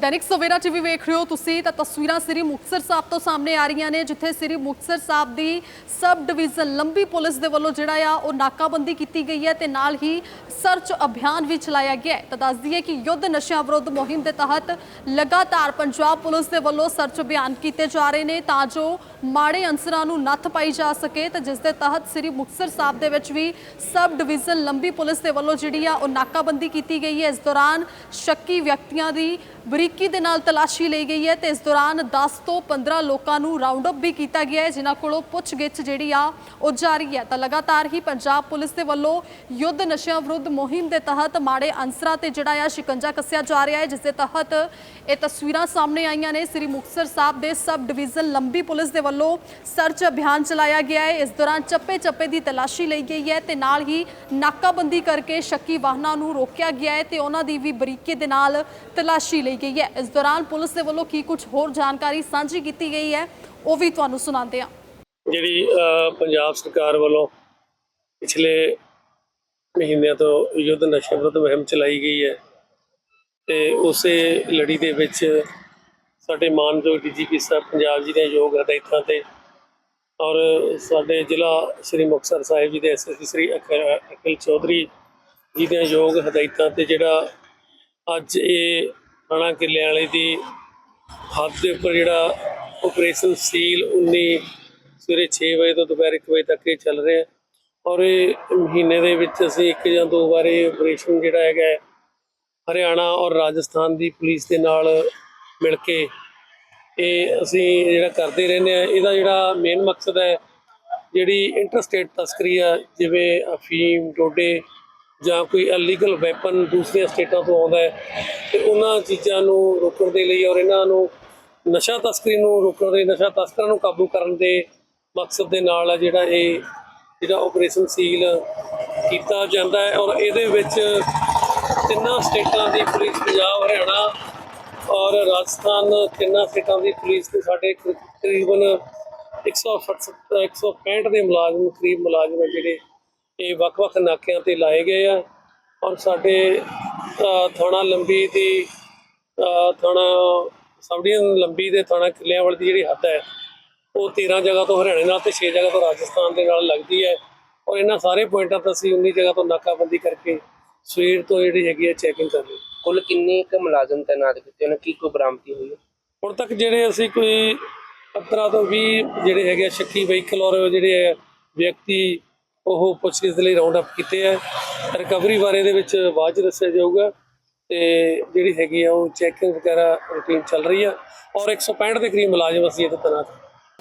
Dainik Savera TV ਵੇਖ ਰਹੇ ਹੋ ਤੁਸੀਂ, ਤਾਂ ਤਸਵੀਰਾਂ ਸ੍ਰੀ ਮੁਕਤਸਰ ਸਾਹਿਬ ਤੋਂ ਸਾਹਮਣੇ ਆ ਰਹੀਆਂ ਨੇ, ਜਿੱਥੇ ਸ੍ਰੀ ਮੁਕਤਸਰ ਸਾਹਿਬ ਦੀ ਸਬ ਡਿਵੀਜ਼ਨ ਲੰਬੀ ਪੁਲਿਸ ਦੇ ਵੱਲੋਂ ਜਿਹੜਾ ਆ, ਉਹ ਨਾਕਾਬੰਦੀ ਕੀਤੀ ਗਈ ਹੈ ਤੇ ਨਾਲ ਹੀ ਸਰਚ ਅਭਿਆਨ ਵੀ ਚਲਾਇਆ ਗਿਆ ਹੈ। ਤਾਂ ਦੱਸ ਦਈਏ ਕਿ ਯੁੱਧ ਨਸ਼ਿਆਂ ਵਿਰੁੱਧ ਮੁਹਿੰਮ ਦੇ ਤਹਿਤ ਲਗਾਤਾਰ ਪੰਜਾਬ ਪੁਲਿਸ ਦੇ ਵੱਲੋਂ ਸਰਚ ਅਭਿਆਨ ਕੀਤੇ ਜਾ ਰਹੇ ਨੇ ਤਾਂ ਜੋ ਮਾੜੇ ਅੰਸਰਾਂ ਨੂੰ ਨੱਥ ਪਾਈ ਜਾ ਸਕੇ ਤੇ ਜਿਸ ਦੇ ਤਹਿਤ ਸ੍ਰੀ ਮੁਕਤਸਰ ਸਾਹਿਬ ਦੇ ਵਿੱਚ ਵੀ ਸਬ ਡਿਵੀਜ਼ਨ ਲੰਬੀ ਪੁਲਿਸ ਦੇ ਵੱਲੋਂ ਜਿਹੜੀ ਆ, ਉਹ ਨਾਕਾਬੰਦੀ ਕੀਤੀ ਗਈ ਹੈ। ਇਸ ਦੌਰਾਨ ਸ਼ੱਕੀ ਵਿਅਕਤੀਆਂ ਦੀ ਬਰੀਕ ਬਰੀਕੀ ਦੇ ਨਾਲ ਤਲਾਸ਼ੀ ਲਈ ਗਈ ਹੈ ਤੇ ਇਸ ਦੌਰਾਨ 10 ਤੋਂ 15 ਲੋਕਾਂ ਨੂੰ ਰਾਉਂਡ ਅਪ ਵੀ ਕੀਤਾ ਗਿਆ ਹੈ, ਜਿਨ੍ਹਾਂ ਕੋਲੋਂ ਪੁੱਛਗਿੱਛ ਜਿਹੜੀ ਆ ਉਹ ਜਾਰੀ ਹੈ। ਤਾਂ ਲਗਾਤਾਰ ਹੀ ਪੰਜਾਬ ਪੁਲਿਸ ਦੇ ਵੱਲੋਂ ਯੁੱਧ ਨਸ਼ਿਆਂ ਵਿਰੁੱਧ ਮੁਹਿੰਮ ਦੇ ਤਹਿਤ ਮਾੜੇ ਅੰਸਰਾਂ ਤੇ ਜਿਹੜਾ ਆ ਸ਼ਿਕੰਜਾ ਕੱਸਿਆ ਜਾ ਰਿਹਾ ਹੈ, ਜਿਸ ਦੇ ਤਹਿਤ ਇਹ ਤਸਵੀਰਾਂ ਸਾਹਮਣੇ ਆਈਆਂ ਨੇ। ਸ੍ਰੀ ਮੁਕਤਸਰ ਸਾਹਿਬ ਦੇ ਸਬ ਡਿਵੀਜ਼ਨ ਲੰਬੀ ਪੁਲਿਸ ਦੇ ਵੱਲੋਂ ਸਰਚ ਅਭਿਆਨ ਚਲਾਇਆ ਗਿਆ ਹੈ। ਇਸ ਦੌਰਾਨ ਚੱਪੇ ਚੱਪੇ ਦੀ ਤਲਾਸ਼ੀ ਲਈ ਗਈ ਹੈ ਤੇ ਨਾਲ ਹੀ ਨਾਕਾਬੰਦੀ ਕਰਕੇ ਸ਼ੱਕੀ ਵਾਹਨਾਂ ਨੂੰ ਰੋਕਿਆ ਗਿਆ ਹੈ ਤੇ ਉਹਨਾਂ ਦੀ ਵੀ ਬਰੀਕੀ ਦੇ ਨਾਲ ਤਲਾਸ਼ੀ ਲਈ ਗਈ ਹੈ। ਇਸ ਦੌਰਾਨ ਪੁਲਿਸ ਦੇ ਵੱਲੋਂ ਕੀ ਕੁਝ ਹੋਰ ਜਾਣਕਾਰੀ ਸਾਂਝੀ ਕੀਤੀ ਗਈ ਹੈ, ਉਹ ਵੀ ਤੁਹਾਨੂੰ ਸੁਣਾਉਂਦੇ ਹਾਂ। ਜਿਹੜੀ ਪੰਜਾਬ ਸਰਕਾਰ ਵੱਲੋਂ ਪਿਛਲੇ ਮਹੀਨਿਆਂ ਤੋਂ ਯੁੱਧ ਨਸ਼ਾ ਵਿਰੁੱਧ ਮੁਹਿੰਮ ਚਲਾਈ ਗਈ ਹੈ ਤੇ ਉਸੇ ਲੜੀ ਦੇ ਵਿੱਚ ਸਾਡੇ ਮਾਨਯੋਗ ਡੀਜੀਪੀ ਸਾਹਿਬ ਪੰਜਾਬ ਜੀ ਦੇ ਯੋਗ ਹਦਾਇਤਾਂ ਤੇ ਔਰ ਸਾਡੇ ਜ਼ਿਲ੍ਹਾ ਸ੍ਰੀ ਮੁਕਤਸਰ ਸਾਹਿਬ ਜੀ ਦੇ ਐਸਐਸਪੀ ਸ੍ਰੀ ਅਖ- ਅਖਿਲ ਚੌਧਰੀ ਜੀ ਦੀਆਂ ਯੋਗ ਹਦਾਇਤਾਂ ਤੇ ਜਿਹੜਾ ਅੱਜ ਇਹ ਥਾਣਾ ਕਿੱਲੇ ਵਾਲੇ ਦੀ ਹੱਦ ਦੇ ਉੱਪਰ ਜਿਹੜਾ ਆਪਰੇਸ਼ਨ ਸੀਲ 19 ਸਵੇਰੇ 6 ਵਜੇ ਤੋਂ ਦੁਪਹਿਰ 1 ਵਜੇ ਤੱਕ ਇਹ ਚੱਲ ਰਿਹਾ ਔਰ ਇਹ ਮਹੀਨੇ ਦੇ ਵਿੱਚ ਅਸੀਂ ਇੱਕ ਜਾਂ ਦੋ ਵਾਰ ਇਹ ਆਪਰੇਸ਼ਨ ਜਿਹੜਾ ਹੈਗਾ ਹਰਿਆਣਾ ਔਰ ਰਾਜਸਥਾਨ ਦੀ ਪੁਲਿਸ ਦੇ ਨਾਲ ਮਿਲ ਕੇ ਇਹ ਅਸੀਂ ਜਿਹੜਾ ਕਰਦੇ ਰਹਿੰਦੇ ਆ ਇਹਦਾ ਜਿਹੜਾ ਮੇਨ ਮਕਸਦ ਹੈ, ਜਿਹੜੀ ਇੰਟਰਸਟੇਟ ਤਸਕਰੀ ਆ, ਜਿਵੇਂ ਅਫੀਮ, ਡੋਡੇ ਜਾਂ ਕੋਈ ਇਲੀਗਲ ਵੈਪਨ ਦੂਸਰੀਆਂ ਸਟੇਟਾਂ ਤੋਂ ਆਉਂਦਾ ਹੈ, ਤੇ ਉਹਨਾਂ ਚੀਜ਼ਾਂ ਨੂੰ ਰੋਕਣ ਦੇ ਲਈ ਔਰ ਇਹਨਾਂ ਨੂੰ ਨਸ਼ਾ ਤਸਕਰੀ ਨੂੰ ਰੋਕਣ ਦੇ, ਨਸ਼ਾ ਤਸਕਰਾਂ ਨੂੰ ਕਾਬੂ ਕਰਨ ਦੇ ਮਕਸਦ ਦੇ ਨਾਲ ਆ ਜਿਹੜਾ ਇਹ, ਜਿਹੜਾ ਆਪਰੇਸ਼ਨ ਸੀਲ ਕੀਤਾ ਜਾਂਦਾ ਹੈ ਔਰ ਇਹਦੇ ਵਿੱਚ ਤਿੰਨਾਂ ਸਟੇਟਾਂ ਦੀ ਪੁਲਿਸ, ਪੰਜਾਬ, ਹਰਿਆਣਾ ਔਰ ਰਾਜਸਥਾਨ ਤਿੰਨਾਂ ਸਟੇਟਾਂ ਦੀ ਪੁਲਿਸ ਤੇ ਸਾਡੇ ਕਰੀ- ਤਕਰੀਬਨ 167 165 ਦੇ ਮੁਲਾਜ਼ਮ ਕਰੀਬ ਮੁਲਾਜ਼ਮ ਹੈ ਜਿਹੜੇ ਇਹ ਵੱਖ-ਵੱਖ ਨਾਕਿਆਂ ਤੇ ਲਾਏ ਗਏ ਆ। ਔਰ ਸਾਡੇ ਥਾਣਾ ਲੰਬੀ ਦੀ ਥਾਣਾ ਸਬਡੀਆਂ ਲੰਬੀ ਦੇ ਥਾਣਾ ਕਿੱਲਿਆਂਵਾਲ ਦੀ ਜਿਹੜੀ ਹੱਦ ਹੈ ਉਹ 13 ਜਗ੍ਹਾ ਤੋਂ ਹਰਿਆਣੇ ਨਾਲ ਤੇ 6 ਜਗ੍ਹਾ ਤੋਂ ਰਾਜਸਥਾਨ ਦੇ ਨਾਲ ਲੱਗਦੀ ਹੈ। ਔਰ ਇਹਨਾਂ ਸਾਰੇ ਪੁਆਇੰਟਾਂ ਤੇ ਅਸੀਂ 19 ਜਗ੍ਹਾ ਤੋਂ ਨਾਕਾਬੰਦੀ ਕਰਕੇ ਸਵੇਰ ਤੋਂ ਜਿਹੜੀ ਹੈਗੀ ਹੈ ਚੈਕਿੰਗ ਕਰ ਰਹੇ ਕੁੱਲ ਕਿੰਨੇ ਕੁ ਮੁਲਾਜ਼ਮ ਤੈਨਾਤ ਕੀਤੇ ਨੇ? ਕੀ ਕੋਈ ਬਰਾਮਦੀ ਹੋਈ ਹੈ? ਹੁਣ ਤੱਕ ਜਿਹੜੇ ਅਸੀਂ ਕੋਈ 15 ਤੋਂ 20 ਜਿਹੜੇ ਹੈਗੇ ਸ਼ੱਕੀ ਵਹੀਕਲ ਔਰ ਜਿਹੜੇ ਵਿਅਕਤੀ ਉਹ ਪੁੱਛਗਿੱਛ ਦੇ ਲਈ ਰਾਉਂਡ ਅਪ ਕੀਤੇ ਆ। ਰਿਕਵਰੀ ਬਾਰੇ ਦੇ ਵਿੱਚ ਬਾਅਦ ਚ ਦੱਸਿਆ ਜਾਊਗਾ। ਤੇ ਜਿਹੜੀ ਹੈਗੀ ਆ, ਉਹ ਚੈਕਿੰਗ ਵਗੈਰਾ ਰੂਟੀਨ ਚੱਲ ਰਹੀ ਆ। ਔਰ 165 ਦੇ ਕਰੀਬ ਮੁਲਾਜ਼ਮ ਅਸੀਂ ਇਹਦੇ ਤੈਨਾਤ।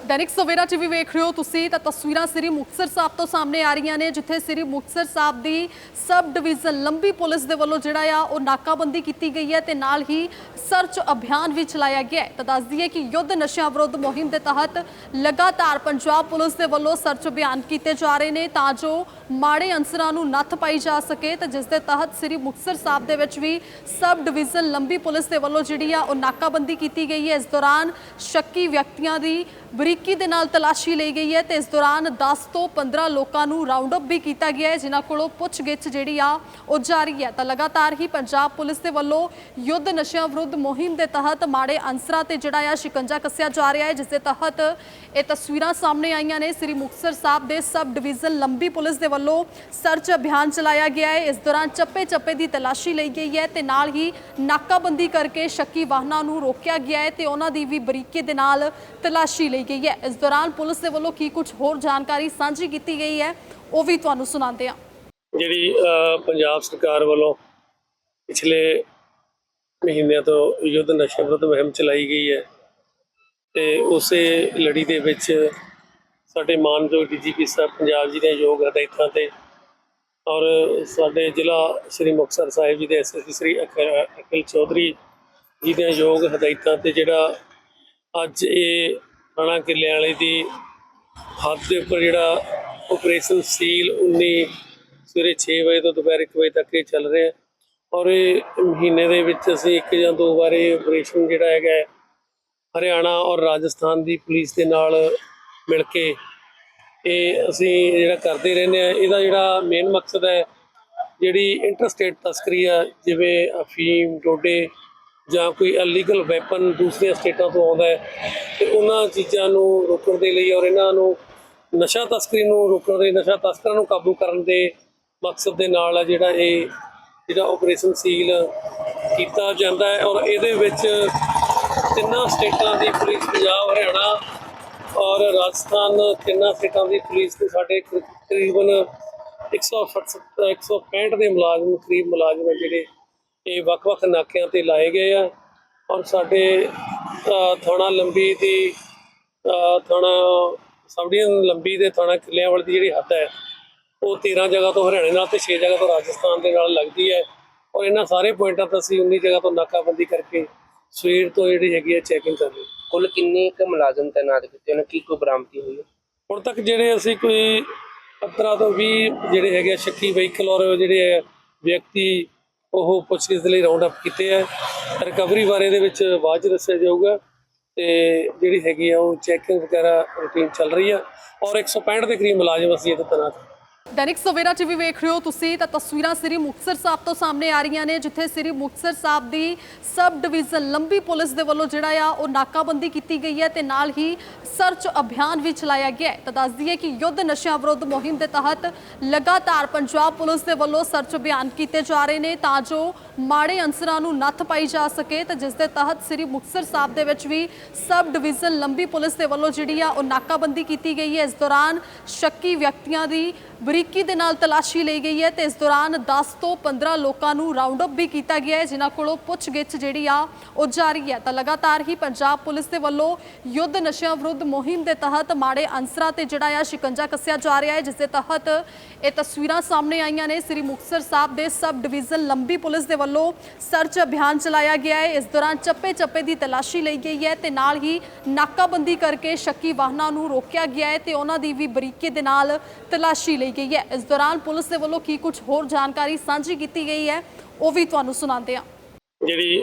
ਦੈਨਿਕ ਸਵੇਰਾ ਟੀਵੀ ਵੇਖ ਰਹੇ ਹੋ ਤੁਸੀਂ, ਤਾਂ ਤਸਵੀਰਾਂ ਸ੍ਰੀ ਮੁਕਤਸਰ ਸਾਹਿਬ ਤੋਂ ਸਾਹਮਣੇ ਆ ਰਹੀਆਂ ਨੇ, ਜਿੱਥੇ ਸ੍ਰੀ ਮੁਕਤਸਰ ਸਾਹਿਬ ਦੀ ਸਬ ਡਿਵੀਜ਼ਨ ਲੰਬੀ ਪੁਲਿਸ ਦੇ ਵੱਲੋਂ ਜਿਹੜਾ ਆ, ਉਹ ਨਾਕਾਬੰਦੀ ਕੀਤੀ ਗਈ ਹੈ ਤੇ ਨਾਲ ਹੀ ਸਰਚ ਅਭਿਆਨ ਵੀ ਚਲਾਇਆ ਗਿਆ ਹੈ। ਤਾਂ ਦੱਸ ਦਈਏ ਕਿ ਯੁੱਧ ਨਸ਼ਿਆਂ ਵਿਰੁੱਧ ਮੁਹਿੰਮ ਦੇ ਤਹਿਤ ਲਗਾਤਾਰ ਪੰਜਾਬ ਪੁਲਿਸ ਦੇ ਵੱਲੋਂ ਸਰਚ ਅਭਿਆਨ ਕੀਤੇ ਜਾ ਰਹੇ ਨੇ ਤਾਂ ਜੋ ਮਾੜੇ ਅੰਸਰਾਂ ਨੂੰ ਨੱਥ ਪਾਈ ਜਾ ਸਕੇ ਤੇ ਜਿਸ ਦੇ ਤਹਿਤ ਸ੍ਰੀ ਮੁਕਤਸਰ ਸਾਹਿਬ ਦੇ ਵਿੱਚ ਵੀ ਸਬ ਡਿਵੀਜ਼ਨ ਲੰਬੀ ਪੁਲਿਸ ਦੇ ਵੱਲੋਂ ਜਿਹੜੀ ਆ, ਉਹ ਨਾਕਾਬੰਦੀ ਕੀਤੀ ਗਈ ਹੈ। ਇਸ ਦੌਰਾਨ ਸ਼ੱਕੀ ਵਿਅਕਤੀਆਂ ਦੀ ਬਰੀਕੀ ਦੇ ਨਾਲ ਤਲਾਸ਼ੀ ਲਈ ਗਈ ਹੈ ਤੇ ਇਸ ਦੌਰਾਨ 10 ਤੋਂ 15 ਲੋਕਾਂ ਨੂੰ ਰਾਉਂਡ ਅਪ ਵੀ ਕੀਤਾ ਗਿਆ ਹੈ, ਜਿਨ੍ਹਾਂ ਕੋਲੋਂ ਪੁੱਛਗਿੱਛ ਜਿਹੜੀ ਆ ਉਹ ਜਾਰੀ ਹੈ। ਤਾਂ ਲਗਾਤਾਰ ਹੀ ਪੰਜਾਬ ਪੁਲਿਸ ਦੇ ਵੱਲੋਂ ਯੁੱਧ ਨਸ਼ਿਆਂ ਵਿਰੁੱਧ ਮੁਹਿੰਮ ਦੇ ਤਹਿਤ ਮਾੜੇ ਅੰਸਰਾਂ ਤੇ ਜਿਹੜਾ ਆ ਸ਼ਿਕੰਜਾ ਕੱਸਿਆ ਜਾ ਰਿਹਾ ਹੈ, ਜਿਸ ਦੇ ਤਹਿਤ ਇਹ ਤਸਵੀਰਾਂ ਸਾਹਮਣੇ ਆਈਆਂ ਨੇ। ਸ੍ਰੀ ਮੁਕਤਸਰ ਸਾਹਿਬ ਦੇ ਸਬ ਡਿਵੀਜ਼ਨ ਲੰਬੀ ਪੁਲਿਸ ਦੇ ਵੱਲੋਂ ਸਰਚ ਅਭਿਆਨ ਚਲਾਇਆ ਗਿਆ ਹੈ। ਇਸ ਦੌਰਾਨ ਚੱਪੇ ਚੱਪੇ ਦੀ ਤਲਾਸ਼ੀ ਲਈ ਗਈ ਹੈ ਤੇ ਨਾਲ ਹੀ ਨਾਕਾਬੰਦੀ ਕਰਕੇ ਸ਼ੱਕੀ ਵਾਹਨਾਂ ਨੂੰ ਰੋਕਿਆ ਗਿਆ ਹੈ ਤੇ ਉਹਨਾਂ ਦੀ ਵੀ ਬਰੀਕੀ ਦੇ ਨਾਲ ਤਲਾਸ਼ੀ ਲਈ ਗਈ ਹੈ। ਇਸ ਦੌਰਾਨ ਪੁਲਿਸ ਦੇ ਵੱਲੋਂ ਕੀ ਕੁਝ ਹੋਰ ਜਾਣਕਾਰੀ ਸਾਂਝੀ ਕੀਤੀ ਗਈ ਹੈ, ਉਹ ਵੀ ਤੁਹਾਨੂੰ ਸੁਣਾਉਂਦੇ ਹਾਂ। ਜਿਹੜੀ ਪੰਜਾਬ ਸਰਕਾਰ ਵੱਲੋਂ ਪਿਛਲੇ ਮਹੀਨਿਆਂ ਤੋਂ ਯੁੱਧ ਨਸ਼ਾ ਵਿਰੁੱਧ ਮੁਹਿੰਮ ਚਲਾਈ ਗਈ ਹੈ ਤੇ ਉਸੇ ਲੜੀ ਦੇ ਵਿੱਚ ਸਾਡੇ ਮਾਨਯੋਗ ਡੀਜੀਪੀ ਸਾਹਿਬ ਪੰਜਾਬ ਜੀ ਦੇ ਯੋਗ ਹਦਾਇਤਾਂ ਤੇ ਔਰ ਸਾਡੇ ਜ਼ਿਲ੍ਹਾ ਸ੍ਰੀ ਮੁਕਤਸਰ ਸਾਹਿਬ ਜੀ ਦੇ ਐਸਐਸਪੀ ਸ੍ਰੀ ਅਖ- ਅਖਿਲ ਚੌਧਰੀ ਜੀ ਦੇ ਯੋਗ ਹਦਾਇਤਾਂ ਤੇ ਜਿਹੜਾ ਅੱਜ ਇਹ ਥਾਣਾ ਕਿੱਲੇ ਵਾਲੇ ਦੀ ਹੱਦ ਦੇ ਉੱਪਰ ਜਿਹੜਾ ਆਪਰੇਸ਼ਨ ਸੀਲ 19 ਸਵੇਰੇ 6 ਵਜੇ ਤੋਂ ਦੁਪਹਿਰ 1 ਵਜੇ ਤੱਕ ਇਹ ਚੱਲ ਰਿਹਾ ਔਰ ਇਹ ਮਹੀਨੇ ਦੇ ਵਿੱਚ ਅਸੀਂ ਇੱਕ ਜਾਂ ਦੋ ਵਾਰ ਇਹ ਆਪਰੇਸ਼ਨ ਜਿਹੜਾ ਹੈਗਾ ਹਰਿਆਣਾ ਔਰ ਰਾਜਸਥਾਨ ਦੀ ਪੁਲਿਸ ਦੇ ਨਾਲ ਮਿਲ ਕੇ ਇਹ ਅਸੀਂ ਜਿਹੜਾ ਕਰਦੇ ਰਹਿੰਦੇ ਆ ਇਹਦਾ ਜਿਹੜਾ ਮੇਨ ਮਕਸਦ ਹੈ, ਜਿਹੜੀ ਇੰਟਰਸਟੇਟ ਤਸਕਰੀ ਆ, ਜਿਵੇਂ ਅਫੀਮ, ਡੋਡੇ ਜਾਂ ਕੋਈ ਇਲੀਗਲ ਵੈਪਨ ਦੂਸਰੀਆਂ ਸਟੇਟਾਂ ਤੋਂ ਆਉਂਦਾ ਹੈ, ਤੇ ਉਹਨਾਂ ਚੀਜ਼ਾਂ ਨੂੰ ਰੋਕਣ ਦੇ ਲਈ ਔਰ ਇਹਨਾਂ ਨੂੰ ਨਸ਼ਾ ਤਸਕਰੀ ਨੂੰ ਰੋਕਣ ਦੇ ਨਸ਼ਾ ਤਸਕਰਾਂ ਨੂੰ ਕਾਬੂ ਕਰਨ ਦੇ ਮਕਸਦ ਦੇ ਨਾਲ ਆ ਜਿਹੜਾ ਇਹ, ਜਿਹੜਾ ਆਪਰੇਸ਼ਨ ਸੀਲ ਕੀਤਾ ਜਾਂਦਾ ਹੈ ਔਰ ਇਹਦੇ ਵਿੱਚ ਤਿੰਨਾਂ ਸਟੇਟਾਂ ਦੀ ਪੁਲਿਸ, ਪੰਜਾਬ, ਹਰਿਆਣਾ ਔਰ ਰਾਜਸਥਾਨ ਤਿੰਨਾਂ ਸਟੇਟਾਂ ਦੀ ਪੁਲਿਸ ਦੇ ਸਾਡੇ ਕਰੀ- ਤਕਰੀਬਨ 167 165 ਦੇ ਮੁਲਾਜ਼ਮ ਕਰੀਬ ਮੁਲਾਜ਼ਮ ਹੈ ਜਿਹੜੇ ਇਹ ਵੱਖ-ਵੱਖ ਨਾਕਿਆਂ ਤੇ ਲਾਏ ਗਏ ਆ ਔਰ ਸਾਡੇ ਥਾਣਾ ਲੰਬੀ ਦੀ ਥਾਣਾ ਸਬਡੀਨ ਲੰਬੀ ਦੇ ਥਾਣਾ ਕਿਲਿਆਂਵਾਲ ਦੀ ਜਿਹੜੀ ਹੱਦ ਹੈ ਉਹ 13 ਜਗ੍ਹਾ ਤੋਂ ਹਰਿਆਣੇ ਨਾਲ ਤੇ 6 ਜਗ੍ਹਾ ਤੋਂ ਰਾਜਸਥਾਨ ਦੇ ਨਾਲ ਲੱਗਦੀ ਹੈ ਔਰ ਇਹਨਾਂ ਸਾਰੇ ਪੁਆਇੰਟਾਂ ਤੇ ਅਸੀਂ 19 ਜਗ੍ਹਾ ਤੋਂ ਨਾਕਾਬੰਦੀ ਕਰਕੇ ਸਵੇਰ ਤੋਂ ਜਿਹੜੀ ਹੈਗੀ ਹੈ ਚੈਕਿੰਗ ਕਰ ਰਹੇ। ਕੁੱਲ ਕਿੰਨੇ ਕੁ ਮੁਲਾਜ਼ਮ ਤੈਨਾਤ ਕੀਤੇ ਉਹਨਾਂ ਕੀ ਕੋਈ ਬਰਾਮਦੀ ਹੋਈ ਹੈ ਹੁਣ ਤੱਕ ਜਿਹੜੇ ਅਸੀਂ ਕੋਈ 15 ਤੋਂ 20 ਜਿਹੜੇ ਹੈਗੇ ਸ਼ੱਕੀ ਵਹੀਕਲ ਔਰ ਜਿਹੜੇ ਵਿਅਕਤੀ ਉਹ ਪੁੱਛਗਿੱਛ ਦੇ ਲਈ ਰਾਉਂਡ ਅਪ ਕੀਤੇ ਆ। ਰਿਕਵਰੀ ਬਾਰੇ ਦੇ ਵਿੱਚ ਬਾਅਦ ਚ ਦੱਸਿਆ ਜਾਊਗਾ। ਤੇ ਜਿਹੜੀ ਹੈਗੀ ਆ, ਉਹ ਚੈਕਿੰਗ ਵਗੈਰਾ ਰੂਟੀਨ ਚੱਲ ਰਹੀ ਆ। ਔਰ 165 ਦੇ ਕਰੀਬ ਮੁਲਾਜ਼ਮ ਅਸੀਂ ਇਹਦੇ ਤੈਨਾਤ ਦੈਨਿਕ ਸਵੇਰਾ ਟੀਵੀ ਵੇਖ ਰਹੇ ਹੋ ਤੁਸੀਂ, ਤਾਂ ਤਸਵੀਰਾਂ ਸ੍ਰੀ ਮੁਕਤਸਰ ਸਾਹਿਬ ਤੋਂ ਸਾਹਮਣੇ ਆ ਰਹੀਆਂ ਨੇ, ਜਿੱਥੇ ਸ੍ਰੀ ਮੁਕਤਸਰ ਸਾਹਿਬ ਦੀ ਸਬ ਡਿਵੀਜ਼ਨ ਲੰਬੀ ਪੁਲਿਸ ਦੇ ਵੱਲੋਂ ਜਿਹੜਾ ਆ, ਉਹ ਨਾਕਾਬੰਦੀ ਕੀਤੀ ਗਈ ਹੈ ਤੇ ਨਾਲ ਹੀ ਸਰਚ ਅਭਿਆਨ ਵੀ ਚਲਾਇਆ ਗਿਆ ਹੈ। ਤਾਂ ਦੱਸ ਦਈਏ ਕਿ ਯੁੱਧ ਨਸ਼ਿਆਂ ਵਿਰੁੱਧ ਮੁਹਿੰਮ ਦੇ ਤਹਿਤ ਲਗਾਤਾਰ ਪੰਜਾਬ ਪੁਲਿਸ ਦੇ ਵੱਲੋਂ ਸਰਚ ਅਭਿਆਨ ਕੀਤੇ ਜਾ ਰਹੇ ਨੇ, ਤਾਂ ਜੋ ਮਾੜੇ ਅਨਸਰਾਂ ਨੂੰ ਨੱਥ ਪਾਈ ਜਾ ਸਕੇ ਤਾਂ ਜਿਸ ਦੇ ਤਹਿਤ ਸ੍ਰੀ ਮੁਕਤਸਰ ਸਾਹਿਬ ਦੇ ਵਿੱਚ ਵੀ ਸਬ ਡਿਵੀਜ਼ਨ ਲੰਬੀ ਪੁਲਿਸ ਦੇ ਵੱਲੋਂ ਜਿਹੜੀ ਆ ਉਹ ਨਾਕਾਬੰਦੀ ਕੀਤੀ ਗਈ ਹੈ। ਇਸ ਦੌਰਾਨ ਸ਼ੱਕੀ ਵਿਅਕਤੀਆਂ ਦੀ ਬਰੀਕੀ ਦੇ ਨਾਲ ਤਲਾਸ਼ੀ ਲਈ ਗਈ ਹੈ ਤੇ ਇਸ ਦੌਰਾਨ 10 ਤੋਂ 15 ਲੋਕਾਂ ਨੂੰ ਰਾਉਂਡ ਅਪ ਵੀ ਕੀਤਾ ਗਿਆ ਹੈ, ਜਿਨ੍ਹਾਂ ਕੋਲੋਂ ਪੁੱਛਗਿੱਛ ਜਿਹੜੀ ਆ ਉਹ ਜਾਰੀ ਹੈ। ਤਾਂ ਲਗਾਤਾਰ ਹੀ ਪੰਜਾਬ ਪੁਲਿਸ ਦੇ ਵੱਲੋਂ ਯੁੱਧ ਨਸ਼ਿਆਂ ਵਿਰੁੱਧ ਮੁਹਿੰਮ ਦੇ ਤਹਿਤ ਮਾੜੇ ਅਨਸਰਾਂ ਤੇ ਜਿਹੜਾ ਆ ਸ਼ਿਕੰਜਾ ਕੱਸਿਆ ਜਾ ਰਿਹਾ ਹੈ, ਜਿਸ ਦੇ ਤਹਿਤ ਇਹ ਤਸਵੀਰਾਂ ਸਾਹਮਣੇ ਆਈਆਂ ਨੇ। ਸ੍ਰੀ ਮੁਕਤਸਰ ਸਾਹਿਬ ਦੇ ਸਬ ਡਿਵੀਜ਼ਨ ਲੰਬੀ ਪੁਲਿਸ ਦੇ ਵੱਲੋਂ ਸਰਚ ਅਭਿਆਨ ਚਲਾਇਆ ਗਿਆ ਹੈ। ਇਸ ਦੌਰਾਨ ਚੱਪੇ ਚੱਪੇ ਦੀ ਤਲਾਸ਼ੀ ਲਈ ਗਈ ਹੈ ਤੇ ਨਾਲ ਹੀ ਨਾਕਾਬੰਦੀ ਕਰਕੇ ਸ਼ੱਕੀ ਵਾਹਨਾਂ ਨੂੰ ਰੋਕਿਆ ਗਿਆ ਹੈ ਤੇ ਉਹਨਾਂ ਦੀ ਵੀ ਬਰੀਕੀ ਦੇ ਨਾਲ ਤਲਾਸ਼ੀ ਲਈ ਗਈ ਹੈ। ਇਸ ਦੌਰਾਨ ਪੁਲਿਸ ਦੇ ਵੱਲੋਂ ਕੀ ਕੁਝ ਹੋਰ ਜਾਣਕਾਰੀ ਸਾਂਝੀ ਕੀਤੀ ਗਈ ਹੈ, ਉਹ ਵੀ ਤੁਹਾਨੂੰ ਸੁਣਾਉਂਦੇ ਹਾਂ। ਜਿਹੜੀ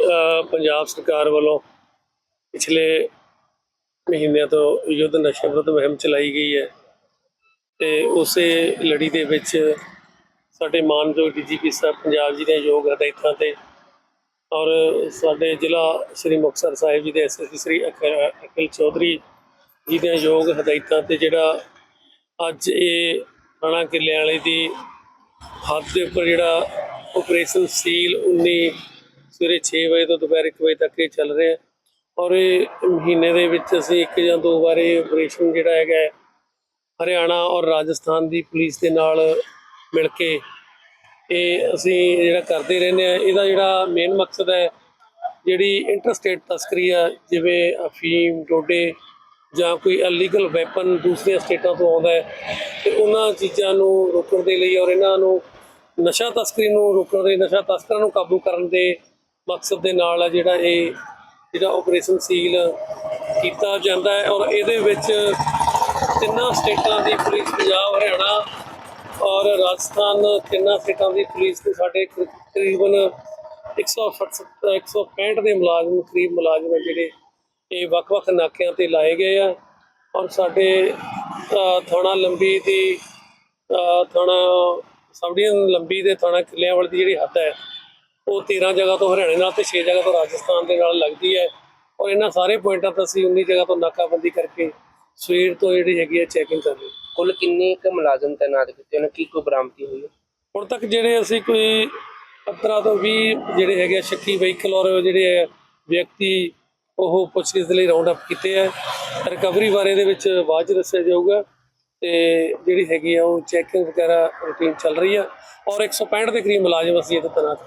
ਪੰਜਾਬ ਸਰਕਾਰ ਵੱਲੋਂ ਪਿਛਲੇ ਮਹੀਨਿਆਂ ਤੋਂ ਯੁੱਧ ਨਸ਼ਾ ਵਿਰੁੱਧ ਮੁਹਿੰਮ ਚਲਾਈ ਗਈ ਹੈ ਤੇ ਉਸੇ ਲੜੀ ਦੇ ਵਿੱਚ ਸਾਡੇ ਮਾਨਯੋਗ ਡੀਜੀਪੀ ਸਾਹਿਬ ਪੰਜਾਬ ਜੀ ਦੇ ਯੋਗ ਹਦਾਇਤਾਂ ਤੇ ਔਰ ਸਾਡੇ ਜ਼ਿਲ੍ਹਾ ਸ੍ਰੀ ਮੁਕਤਸਰ ਸਾਹਿਬ ਜੀ ਦੇ ਐਸਐਸਪੀ ਸ੍ਰੀ ਅਖ- ਅਖਿਲ ਚੌਧਰੀ ਜੀ ਦੇ ਯੋਗ ਹਦਾਇਤਾਂ ਤੇ ਜਿਹੜਾ ਅੱਜ ਇਹ ਥਾਣਾ ਕਿੱਲਿਆਂ ਵਾਲੇ ਦੀ ਹੱਦ ਦੇ ਉੱਪਰ ਜਿਹੜਾ ਆਪਰੇਸ਼ਨ ਸੀਲ 19 ਸਵੇਰੇ 6 ਵਜੇ ਤੋਂ ਦੁਪਹਿਰ 1 ਵਜੇ ਤੱਕ ਇਹ ਚੱਲ ਰਿਹਾ ਔਰ ਇਹ ਮਹੀਨੇ ਦੇ ਵਿੱਚ ਅਸੀਂ ਇੱਕ ਜਾਂ ਦੋ ਵਾਰ ਇਹ ਆਪਰੇਸ਼ਨ ਜਿਹੜਾ ਹੈਗਾ ਹਰਿਆਣਾ ਔਰ ਰਾਜਸਥਾਨ ਦੀ ਪੁਲਿਸ ਦੇ ਨਾਲ ਮਿਲ ਕੇ ਇਹ ਅਸੀਂ ਜਿਹੜਾ ਕਰਦੇ ਰਹਿੰਦੇ ਆ ਇਹਦਾ ਜਿਹੜਾ ਮੇਨ ਮਕਸਦ ਹੈ, ਜਿਹੜੀ ਇੰਟਰਸਟੇਟ ਤਸਕਰੀ ਆ, ਜਿਵੇਂ ਅਫੀਮ, ਡੋਡੇ ਜਾਂ ਕੋਈ ਇਲੀਗਲ ਵੈਪਨ ਦੂਸਰੀਆਂ ਸਟੇਟਾਂ ਤੋਂ ਆਉਂਦਾ ਹੈ, ਤੇ ਉਹਨਾਂ ਚੀਜ਼ਾਂ ਨੂੰ ਰੋਕਣ ਦੇ ਲਈ ਔਰ ਇਹਨਾਂ ਨੂੰ ਨਸ਼ਾ ਤਸਕਰੀ ਨੂੰ ਰੋਕਣ ਦੇ ਨਸ਼ਾ ਤਸਕਰਾਂ ਨੂੰ ਕਾਬੂ ਕਰਨ ਦੇ ਮਕਸਦ ਦੇ ਨਾਲ ਆ ਜਿਹੜਾ ਇਹ, ਜਿਹੜਾ ਆਪਰੇਸ਼ਨ ਸੀਲ ਕੀਤਾ ਜਾਂਦਾ ਹੈ ਔਰ ਇਹਦੇ ਵਿੱਚ ਤਿੰਨਾਂ ਸਟੇਟਾਂ ਦੀ ਪੁਲਿਸ ਪੰਜਾਬ, ਹਰਿਆਣਾ ਔਰ ਰਾਜਸਥਾਨ ਤਿੰਨਾਂ ਸਟੇਟਾਂ ਦੀ ਪੁਲਿਸ ਦੇ ਸਾਡੇ ਕਰੀ- ਤਕਰੀਬਨ 167 165 ਦੇ ਮੁਲਾਜ਼ਮ ਕਰੀਬ ਮੁਲਾਜ਼ਮ ਹੈ ਜਿਹੜੇ ਇਹ ਵੱਖ-ਵੱਖ ਨਾਕਿਆਂ ਤੇ ਲਾਏ ਗਏ ਆ। ਔਰ ਸਾਡੇ ਥਾਣਾ ਲੰਬੀ ਦੀ ਥਾਣਾ ਸਬਡੀਨ ਲੰਬੀ ਦੇ ਥਾਣਾ ਕਿਲਿਆਂਵਾਲ ਦੀ ਜਿਹੜੀ ਹੱਦ ਹੈ, ਉਹ 13 ਜਗ੍ਹਾ ਤੋਂ ਹਰਿਆਣੇ ਨਾਲ ਤੇ 6 ਜਗ੍ਹਾ ਤੋਂ ਰਾਜਸਥਾਨ ਦੇ ਨਾਲ ਲੱਗਦੀ ਹੈ। ਔਰ ਇਹਨਾਂ ਸਾਰੇ ਪੁਆਇੰਟਾਂ ਤੇ ਅਸੀਂ 19 ਜਗ੍ਹਾ ਤੋਂ ਨਾਕਾਬੰਦੀ ਕਰਕੇ ਸਵੇਰ ਤੋਂ ਜਿਹੜੀ ਹੈਗੀ ਹੈ ਚੈਕਿੰਗ ਕਰ ਰਹੇ ਕੁੱਲ ਕਿੰਨੇ ਕੁ ਮੁਲਾਜ਼ਮ ਤਾਇਨਾਤ ਕੀਤੇ ਉਹਨਾਂ ਕੀ ਕੋਈ ਬਰਾਮਦੀ ਹੋਈ ਹੈ? ਹੁਣ ਤੱਕ ਜਿਹੜੇ ਅਸੀਂ ਕੋਈ 15 ਤੋਂ 20 ਜਿਹੜੇ ਹੈਗੇ ਆ, ਸ਼ੱਕੀ ਵਹੀਕਲ ਔਰ ਜਿਹੜੇ ਆ, ਵਿਅਕਤੀ ਉਹ ਪੁੱਛਗਿੱਛ ਦੇ ਲਈ ਰਾਉਂਡ ਅਪ ਕੀਤੇ ਆ। ਰਿਕਵਰੀ ਬਾਰੇ ਦੇ ਵਿੱਚ ਬਾਅਦ ਚ ਦੱਸਿਆ ਜਾਊਗਾ ਤੇ ਜਿਹੜੀ ਹੈਗੀ ਆ, ਉਹ ਚੈਕਿੰਗ ਵਗੈਰਾ ਰੂਟੀਨ ਚੱਲ ਰਹੀ ਆ। ਔਰ 165 ਦੇ ਕਰੀਬ ਮੁਲਾਜ਼ਮ ਅਸੀਂ ਇਹਦੇ ਤੈਨਾਤ